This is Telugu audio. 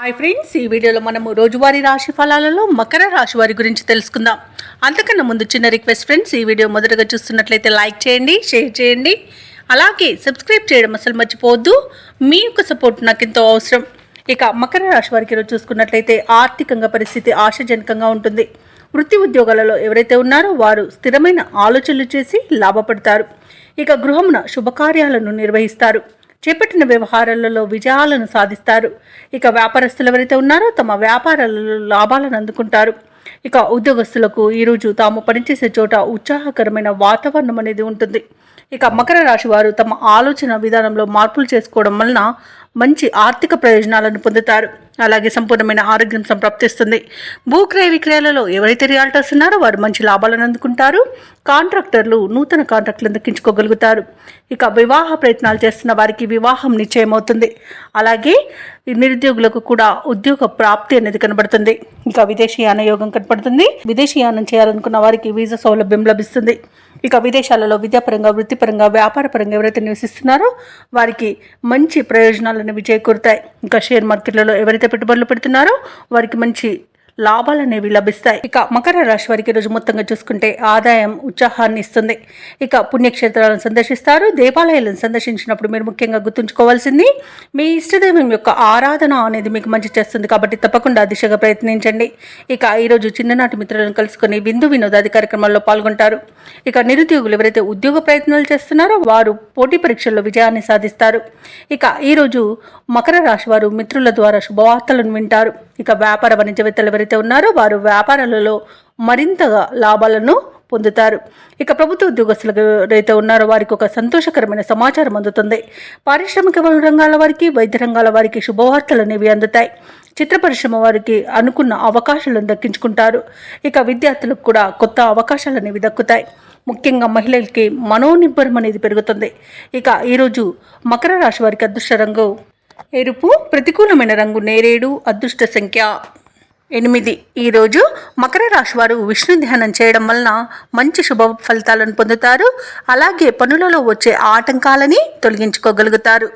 హాయ్ ఫ్రెండ్స్ ఈ వీడియోలో మనము రోజువారీ రాశి ఫలాలలో మకర రాశి వారి గురించి తెలుసుకుందాం. అంతకన్నా ముందు చిన్న రిక్వెస్ట్ ఫ్రెండ్స్ ఈ వీడియో మొదటగా చూస్తున్నట్లయితే లైక్ చేయండి షేర్ చేయండి. అలాగే సబ్స్క్రైబ్ చేయడం అసలు మర్చిపోవద్దు. మీ యొక్క సపోర్ట్ నాకు ఎంతో అవసరం. ఇక మకర రాశి వారికి ఈరోజు చూసుకున్నట్లయితే ఆర్థికంగా పరిస్థితి ఆశాజనకంగా ఉంటుంది. వృత్తి ఉద్యోగాలలో ఎవరైతే ఉన్నారో వారు స్థిరమైన ఆలోచనలు చేసి లాభపడతారు. ఇక గృహమున శుభకార్యాలను నిర్వహిస్తారు. చేపట్టిన వ్యవహారాలలో విజయాలను సాధిస్తారు. ఇక వ్యాపారస్తులు ఎవరైతే ఉన్నారో తమ వ్యాపారాలలో లాభాలను అందుకుంటారు. ఇక ఉద్యోగస్తులకు ఈరోజు తాము పనిచేసే చోట ఉత్సాహకరమైన వాతావరణం అనేది ఉంటుంది. ఇక మకర రాశి వారు తమ ఆలోచన విధానంలో మార్పులు చేసుకోవడం వలన మంచి ఆర్థిక ప్రయోజనాలను పొందుతారు. అలాగే సంపూర్ణమైన ఆరోగ్యం సంప్రాప్తిస్తుంది. భూక్రయ విక్రయాలలో ఎవరైతే రియాల్టర్స్ ఉన్నారో వారు మంచి లాభాలను అందుకుంటారు. కాంట్రాక్టర్లు నూతన కాంట్రాక్టులు దక్కించుకోగలుగుతారు. ఇక వివాహ ప్రయత్నాలు చేస్తున్న వారికి వివాహం నిశ్చయమవుతుంది. అలాగే నిరుద్యోగులకు కూడా ఉద్యోగ ప్రాప్తి అనేది కనబడుతుంది. ఇంకా విదేశీయాన యోగం కనబడుతుంది. విదేశీయానం చేయాలనుకున్న వారికి వీసా సౌలభ్యం లభిస్తుంది. ఇక విదేశాలలో విద్యాపరంగా వృత్తిపరంగా వ్యాపారపరంగా ఎవరైతే నివసిస్తున్నారో వారికి మంచి ప్రయోజనాలను విజయ చేకూరుతాయి ఇంకా షేర్ మార్కెట్లలో ఎవరైతే పెట్టుబడులు పెడుతున్నారో వారికి మంచి లాభాలు అనేవి లభిస్తాయి. ఇక మకర రాశి వారికి రోజు మొత్తంగా చూసుకుంటే ఆదాయం ఉత్సాహాన్ని ఇస్తుంది. ఇక పుణ్యక్షేత్రాలను సందర్శిస్తారు. దేవాలయాలను సందర్శించినప్పుడు మీరు ముఖ్యంగా గుర్తుంచుకోవాల్సింది మీ ఇష్టదైవం యొక్క ఆరాధన అనేది మీకు మంచి చేస్తుంది కాబట్టి తప్పకుండా దిశగా ప్రయత్నించండి. ఇక ఈరోజు చిన్ననాటి మిత్రులను కలుసుకొని విందు వినోదాది కార్యక్రమాల్లో పాల్గొంటారు. ఇక నిరుద్యోగులు ఎవరైతే ఉద్యోగ ప్రయత్నాలు చేస్తున్నారో వారు పోటీ పరీక్షల్లో విజయాన్ని సాధిస్తారు. ఇక ఈరోజు మకర రాశి వారు మిత్రుల ద్వారా శుభవార్తలను వింటారు. ఇక వ్యాపార వాణిజ్యవేత్తలు ఎవరైతే ఉన్నారో వారు వ్యాపారాలలో మరింతగా లాభాలను పొందుతారు. ఇక ప్రభుత్వ ఉద్యోగస్తులు ఎవరైతే ఉన్నారో వారికి ఒక సంతోషకరమైన సమాచారం అందుతుంది. పారిశ్రామిక రంగాల వారికి వైద్య రంగాల వారికి శుభవార్తలు అనేవి అందుతాయి. చిత్ర పరిశ్రమ వారికి అనుకున్న అవకాశాలను దక్కించుకుంటారు. ఇక విద్యార్థులకు కూడా కొత్త అవకాశాలు అనేవి దక్కుతాయి. ముఖ్యంగా మహిళలకి మనోనిబ్బరం అనేది పెరుగుతుంది. ఇక ఈరోజు మకర రాశి వారికి అదృష్ట రంగు ఎరుపు ప్రతికూలమైన రంగు నేరేడు అదృష్ట సంఖ్య ఎనిమిది. ఈరోజు మకర రాశి వారు విష్ణు ధ్యానం చేయడం వలన మంచి శుభ ఫలితాలను పొందుతారు. అలాగే పనులలో వచ్చే ఆటంకాలని తొలగించుకోగలుగుతారు.